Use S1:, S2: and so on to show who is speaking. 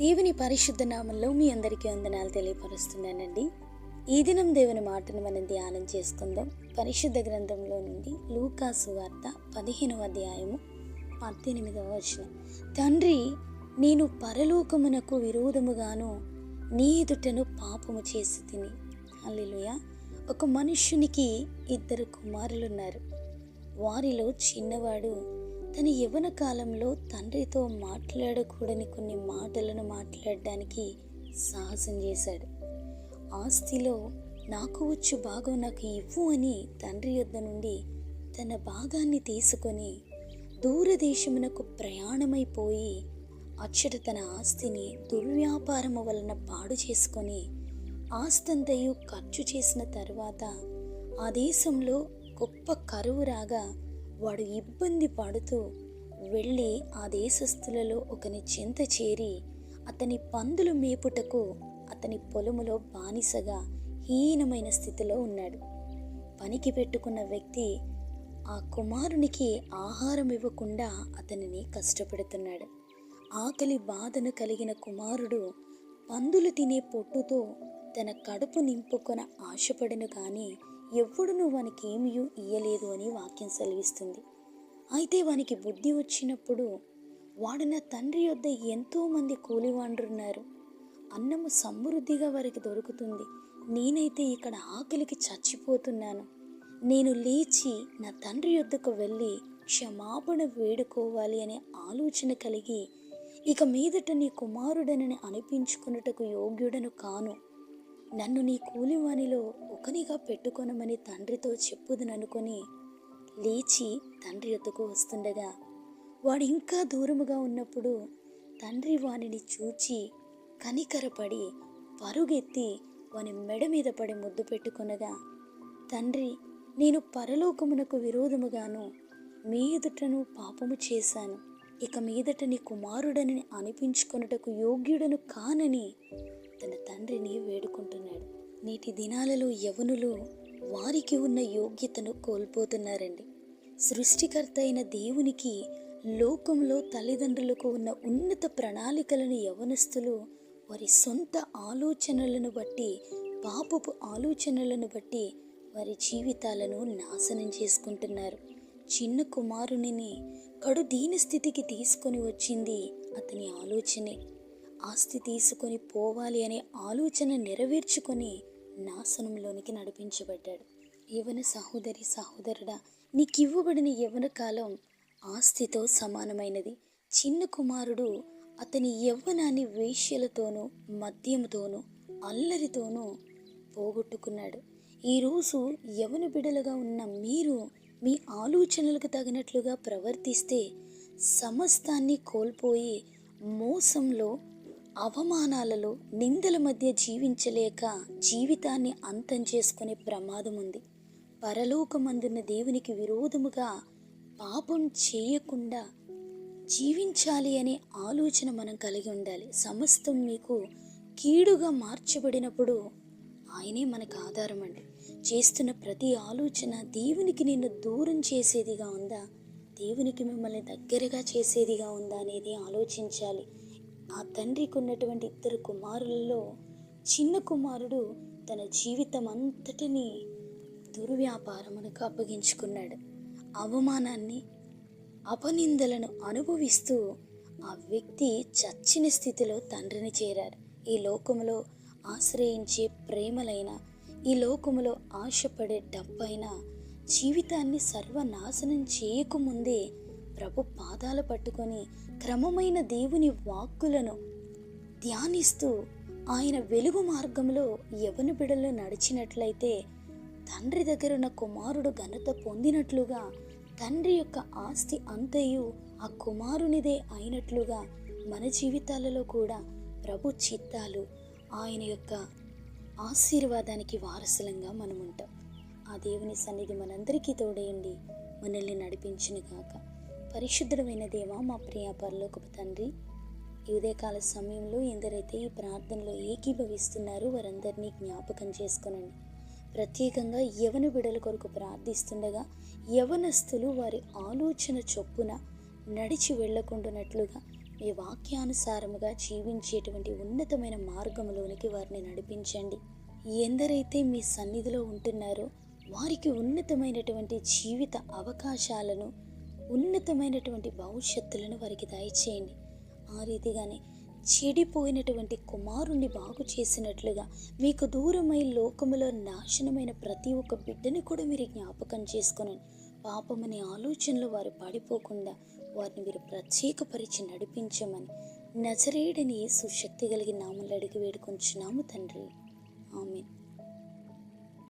S1: దేవుని పరిశుద్ధ నామంలో మీ అందరికీ వందనాలు తెలియపరుస్తున్నానండి. ఈ దినం దేవుని మాటను మనం ధ్యానం చేసుకుందాం. పరిశుద్ధ గ్రంథంలో నుండి లూకాసు వార్త పదిహేనవ అధ్యాయము పద్దెనిమిదవ వచనం. తండ్రి నేను పరలోకమునకు విరోధముగాను నీ ఎదుటను పాపము చేసి తిని అల్లెలుయ ఒక మనుష్యునికి ఇద్దరు కుమారులున్నారు. వారిలో చిన్నవాడు తన యవన కాలంలో తండ్రితో మాట్లాడకూడని కొన్ని మాటలను మాట్లాడడానికి సాహసం చేశాడు. ఆస్తిలో నాకు వచ్చు భాగం నాకు ఇవ్వు అని తండ్రి యొద్ద నుండి తన భాగాన్ని తీసుకొని దూరదేశమునకు ప్రయాణమైపోయి అచ్చట తన ఆస్తిని దుర్వ్యాపారము వలన పాడు చేసుకొని ఆస్తంతయు ఖర్చు చేసిన తర్వాత ఆ దేశంలో గొప్ప కరువు రాగా వాడు ఇబ్బంది పడుతూ వెళ్ళి ఆ దేశస్థులలో ఒకని చెంత చేరి అతని పందులు మేపుటకు అతని పొలములో బానిసగా హీనమైన స్థితిలో ఉన్నాడు. పనికి పెట్టుకున్న వ్యక్తి ఆ కుమారునికి ఆహారం ఇవ్వకుండా అతనిని కష్టపెడుతున్నాడు. ఆకలి బాధను కలిగిన కుమారుడు పందులు తినే పొట్టుతో తన కడుపు నింపుకొన ఆశపడను కానీ ఎవ్వడును వానికి ఏమీ ఇయ్యలేదు అని వాక్యం సెలవిస్తుంది. అయితే వానికి బుద్ధి వచ్చినప్పుడు వాడు నా తండ్రి యొద్ద ఎంతోమంది కూలివాండ్రున్నారు. అన్నము సమృద్ధిగా వారికి దొరుకుతుంది. నేనైతే ఇక్కడ ఆకలికి చచ్చిపోతున్నాను. నేను లేచి నా తండ్రి యొద్దకు వెళ్ళి క్షమాపణ వేడుకోవాలి అనే ఆలోచన కలిగి ఇక మీదట నీ కుమారుడనని అనిపించుకున్నటకు యోగ్యుడను కాను. నన్ను నీ కూలివానిలో ఒకనిగా పెట్టుకొనమని తండ్రితో చెప్పుదననుకొని లేచి తండ్రి ఎత్తుకు వస్తుండగా వాడు ఇంకా దూరముగా ఉన్నప్పుడు తండ్రి వానిని చూచి కనికరపడి పరుగెత్తి వాని మెడ మీద పడి ముద్దు పెట్టుకొనగా తండ్రి నేను పరలోకమునకు విరోధముగాను మీ ఎదుటను పాపము చేశాను. ఇక మీదట నీ కుమారుడని అనిపించుకొనుటకు యోగ్యుడను కానని తన తండ్రిని వేడుకుంటున్నాడు. నేటి దినాలలో యవనులు వారికి ఉన్న యోగ్యతను కోల్పోతున్నారండి. సృష్టికర్త అయిన దేవునికి లోకంలో తల్లిదండ్రులకు ఉన్న ఉన్నత ప్రణాళికలను యవనస్తులు వారి సొంత ఆలోచనలను బట్టి పాపపు ఆలోచనలను బట్టి వారి జీవితాలను నాశనం చేసుకుంటున్నారు. చిన్న కుమారునిని కడు దీని స్థితికి తీసుకొని వచ్చింది అతని ఆలోచనే. ఆస్తి తీసుకొని పోవాలి అనే ఆలోచన నెరవేర్చుకొని నాశనంలోనికి నడిపించబడ్డాడు. యవన సహోదరి సహోదరుడా నీకు ఇవ్వబడిన యవన కాలం ఆస్తితో సమానమైనది. చిన్న కుమారుడు అతని యవ్వనాన్ని వేశ్యలతోనూ మద్యముతోనూ అల్లరితోనూ పోగొట్టుకున్నాడు. ఈరోజు యవన బిడలుగా ఉన్న మీరు మీ ఆలోచనలకు తగినట్లుగా ప్రవర్తిస్తే సమస్తాన్ని కోల్పోయి మోసంలో అవమానాలలో నిందల మధ్య జీవించలేక జీవితాన్ని అంతం చేసుకునే ప్రమాదం ఉంది. పరలోకమందున్న దేవునికి విరోధముగా పాపం చేయకుండా జీవించాలి అనే ఆలోచన మనం కలిగి ఉండాలి. సమస్తం మీకు కీడుగా మార్చబడినప్పుడు ఆయనే మనకు ఆధారం అండి. చేస్తున్న ప్రతి ఆలోచన దేవునికి నిన్ను దూరం చేసేదిగా ఉందా? దేవునికి మిమ్మల్ని దగ్గరగా చేసేదిగా ఉందా అనేది ఆలోచించాలి. ఆ తండ్రికి ఉన్నటువంటి ఇద్దరు కుమారులలో చిన్న కుమారుడు తన జీవితం అంతటిని దుర్వ్యాపారమునకు అప్పగించుకున్నాడు. అవమానాన్ని అపనిందలను అనుభవిస్తూ ఆ వ్యక్తి చచ్చిన స్థితిలో తండ్రిని చేరారు ఈ లోకంలో ఆశ్రయించే ప్రేమలైన ఈ లోకములో ఆశపడే డబ్బైనా జీవితాన్ని సర్వనాశనం చేయకముందే ప్రభు పాదాలు పట్టుకొని క్రమమైన దేవుని వాక్కులను ధ్యానిస్తూ ఆయన వెలుగు మార్గంలో యవన బిడలో నడిచినట్లయితే తండ్రి దగ్గర ఉన్న కుమారుడు ఘనత పొందినట్లుగా తండ్రి యొక్క ఆస్తి అంతయు ఆ కుమారునిదే అయినట్లుగా మన జీవితాలలో కూడా ప్రభు చిత్తాలు ఆయన యొక్క ఆశీర్వాదానికి వారసులంగా మనం ఉంటాం ఆ దేవుని సన్నిధి మనందరికీ తోడేయండి మనల్ని నడిపించిన గాక పరిశుద్ధమైన దేవ మా ప్రియ పరలోకపు తండ్రి ఈ ఉదయకాల సమయంలో ఎందరైతే ఈ ప్రార్థనలో ఏకీభవిస్తున్నారో వారందరినీ జ్ఞాపకం చేసుకునండి. ప్రత్యేకంగా యవన బిడల కొరకు ప్రార్థిస్తుండగా యవనస్తులు వారి ఆలోచన చొప్పున నడిచి వెళ్ళకుండానట్లుగా మీ వాక్యానుసారముగా జీవించేటువంటి ఉన్నతమైన మార్గంలోనికి వారిని నడిపించండి. ఎందరైతే మీ సన్నిధిలో ఉంటున్నారో వారికి ఉన్నతమైనటువంటి జీవిత అవకాశాలను ఉన్నతమైనటువంటి భవిష్యత్తులను వారికి దయచేయండి. ఆ రీతిగానే చెడిపోయినటువంటి కుమారుణ్ణి బాగు చేసినట్లుగా మీకు దూరమై లోకములో నాశనమైన ప్రతి ఒక్క బిడ్డని కూడా మీరు జ్ఞాపకం చేసుకుని పాపమనే ఆలోచనలో వారు పడిపోకుండా వారిని మీరు ప్రత్యేకపరిచి నడిపించమని నజరేడని సుశక్తి కలిగి నామలు అడిగి వేడుకొంచున్నాము తండ్రి. ఆమె